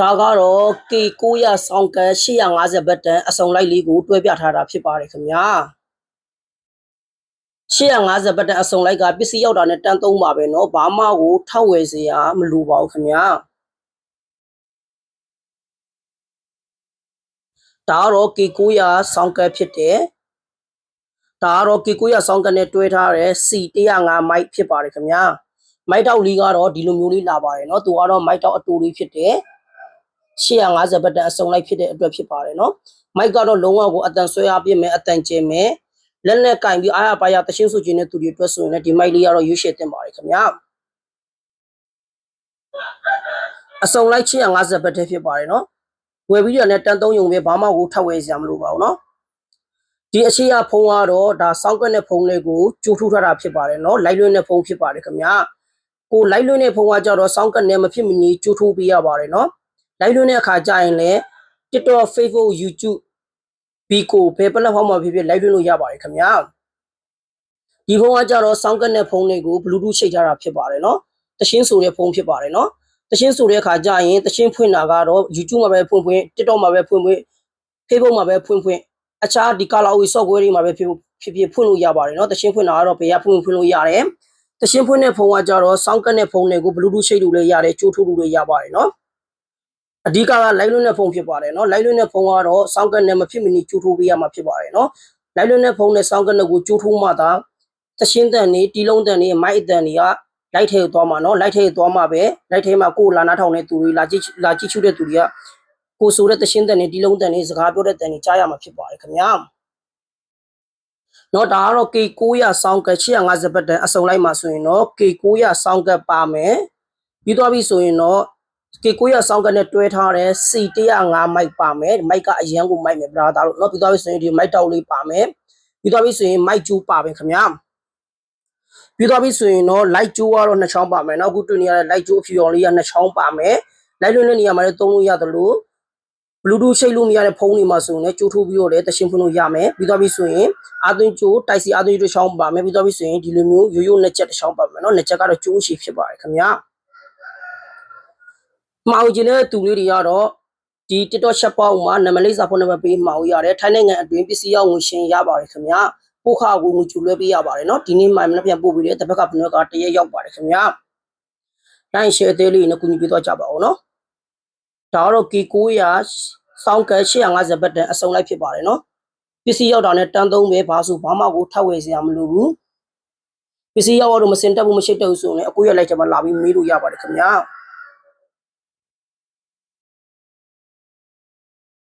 ဒါကတော့ K900 ဆောင်းကတ်850ဘတ်တန်အစုံလိုက်လေးကိုတွဲပြထားတာဖြစ်ပါတယ်ခင်ဗျာ850ဘတ်တန်အစုံလိုက်ကပစ္စည်းရောက်တာနဲ့တန်သုံးပါပဲเนาะဘာမှကိုထောက်ဝယ်စရာမလိုပါဘူးခင်ဗျာဒါကတော့ K900 ဆောင်းကတ်ဖြစ်တယ်ဒါကတော့ K900 ဆောင်းကတ်နဲ့တွဲထားတဲ့ C105 မိုက်ဖြစ်ပါတယ်ခင်ဗျာမိုက်တောက်လေးကတော့ဒီလိုမျိုးလေးလာပါတယ်เนาะသူကတော့မိုက်တောက်အတူလေးဖြစ်တယ် 850ဘတ်တန်အစုံလိုက်ဖြစ်တဲ့အတွက်ဖြစ်ပါတယ်နော်မိုက်ကတော့လုံးဝကိုအတန်ဆွဲအားပြည့်မယ်အတန်ကျင်မယ်လက်နဲ့ကင်ပြီးအားရပါရတရှင်းစုခြင်းနဲ့သူတွေအတွက်ဆိုရင်လည်းဒီမိုက်လေးကတော့ရွေးချယ်တင်ပါတယ်ခင်ဗျာအစုံလိုက်850ဘတ်တည်းဖြစ်ပါတယ်နော်ဝယ်ပြီးတော့လည်းတန်သုံးယုံပဲဘာမှကိုထပ်ဝယ်စရာမလိုပါဘူးနော်ဒီအရှိရဖုံးကတော့ဒါစောင်းကွက်နဲ့ဖုံးလေးကိုကျူးထူထားတာဖြစ်ပါတယ်နော်လိုက်လွင်းနဲ့ဖုံးဖြစ်ပါတယ်ခင်ဗျာကိုလိုက်လွင်းနဲ့ဖုံးကကြတော့စောင်းကွက်နဲ့မဖြစ်မနေကျူးထူပေးရပါတယ်နော် လိုက်လွှင့်တဲ့အခါကျရင်လည်း TikTok Facebook YouTube Bigo ဘယ် platform မှာဖြစ်ဖြစ်လိုက်လွှင့်လို့ရပါတယ်ခင်ဗျာဒီဖုန်းကကြတော့စောင်းကက်နဲ့ဖုန်းတွေကို Bluetooth ချိန်ထားတာဖြစ်ပါတယ်နော်တရှင်းဆိုတဲ့ဖုန်းဖြစ်ပါတယ်နော်တရှင်းဆိုတဲ့အခါကျရင်တရှင်းဖွင့်တာကတော့ YouTube မှာပဲဖွင့်ဖွင့် TikTok မှာပဲဖွင့်ဖွင့် Facebook မှာပဲဖွင့်ဖွင့်အခြားဒီ Colorway software တွေမှာပဲဖြစ်ဖြစ်ဖြစ်ဖွင့်လို့ရပါတယ်နော်တရှင်းဖွင့်တာကတော့ဘယ်ကဖွင့်ဖွင့်လို့ရတယ်တရှင်းဖွင့်တဲ့ဖုန်းကကြတော့စောင်းကက်တဲ့ဖုန်းတွေကို Bluetooth ချိန်လို့လည်းရတယ်ကြိုးထုတ်လို့လည်းရပါတယ်နော် အဓိကကလိုက်လွန်းတဲ့ဖုန်းဖြစ်ပါတယ်เนาะလိုက်လွန်းတဲ့ဖုန်းကတော့စောင်းကတ်နဲ့မဖြစ်မနေကျိုးထိုးပေးရမှာဖြစ်ပါတယ်เนาะလိုက်လွန်းတဲ့ဖုန်းနဲ့စောင်းကတ်နဲ့ကိုကျိုးထိုးမှသာသရှင်းတန်နေတီလုံးတန်နေမိုက်အတန်တွေကလိုက်ထဲသွားမှာเนาะလိုက်ထဲသွားမှာပဲလိုက်ထဲမှာကိုယ်လာနာထောင်တဲ့သူတွေလာကြည့်လာကြည့်ချူတဲ့သူတွေကကိုဆိုတဲ့သရှင်းတန်နေတီလုံးတန်နေစကားပြောတဲ့တန်တွေကြားရမှာဖြစ်ပါတယ်ခင်ဗျာเนาะဒါကတော့ K900 စောင်းကတ်850ဘတ်တန်အစုံလိုက်မှာဆိုရင်တော့ K900 စောင်းကတ်ပါမယ်ပြီးသွားပြီဆိုရင်တော့ K900 ဆောင်းကနဲ့တွဲထားတဲ့ C105 မိုက်ပါမယ်မိုက်ကအရန်ကိုမိုက်မယ်ဗလာသားလို့เนาะပြီးသွားပြီဆိုရင်ဒီမိုက်တောက်လေးပါမယ်ပြီးသွားပြီဆိုရင်မိုက်ကျူးပါပဲခင်ဗျာပြီးသွားပြီဆိုရင်တော့ light ကျိုးကတော့နှစ်ချောင်းပါမယ်เนาะအခုတွေ့နေရတဲ့ light ကျိုးအဖြူရောင်လေးကနှစ်ချောင်းပါမယ် light လွှင့်တဲ့နေရာမှာလည်းသုံးလို့ရတယ်လို့ Bluetooth ချိတ်လို့မရတဲ့ဖုန်းတွေမှာဆိုရင်လည်းကြိုးထိုးပြီးတော့လည်းတရှင်းဖွင့်လို့ရမယ်ပြီးသွားပြီဆိုရင်အာသွင်းကျိုးတိုက်စီအာသွင်းတစ်ချောင်းပါမယ်ပြီးသွားပြီဆိုရင်ဒီလိုမျိုးရိုးရိုးနှစ်ချက်တစ်ချောင်းပါမယ်เนาะနှစ်ချက်ကတော့ကျိုးရှိဖြစ်ပါတယ်ခင်ဗျာ မှာအောင်ကျင်တဲ့သူလေးတွေကတော့ဒီ TikTok shop ပေါက်မှာနာမည်လေးစာဖုန်းနံပါတ်ပေးမှာအောင်ရတယ်ထိုင်းနိုင်ငံအတွင်းပစ္စည်းရောက်ငွေရှင်ရပါတယ်ခင်ဗျာပို့ခါကိုငွေကျူလွှဲပေးရပါတယ်เนาะဒီနေ့မှမနေ့ပြန်ပို့ပြီးတယ်တစ်ဘက်ကဘယ်နှကတရက်ရောက်ပါတယ်ခင်ဗျာတိုင်း share သေးလေးနဲ့ကူညီပေးတော့ကြပါအောင်เนาะဒါကတော့ K900 စောင်းကတ်850ဘတ်တန်အစုံလိုက်ဖြစ်ပါတယ်เนาะပစ္စည်းရောက်တာနဲ့တန်းသုံးပဲဘာဆိုဘာမှကိုထောက်ဝယ်စရာမလိုဘူးပစ္စည်းရောက်တော့မစင်တက်ဘူးမရှိတက်ဘူးဆိုရင်အကိုရလိုက်ချက်မှာလာပြီးမေးလို့ရပါတယ်ခင်ဗျာ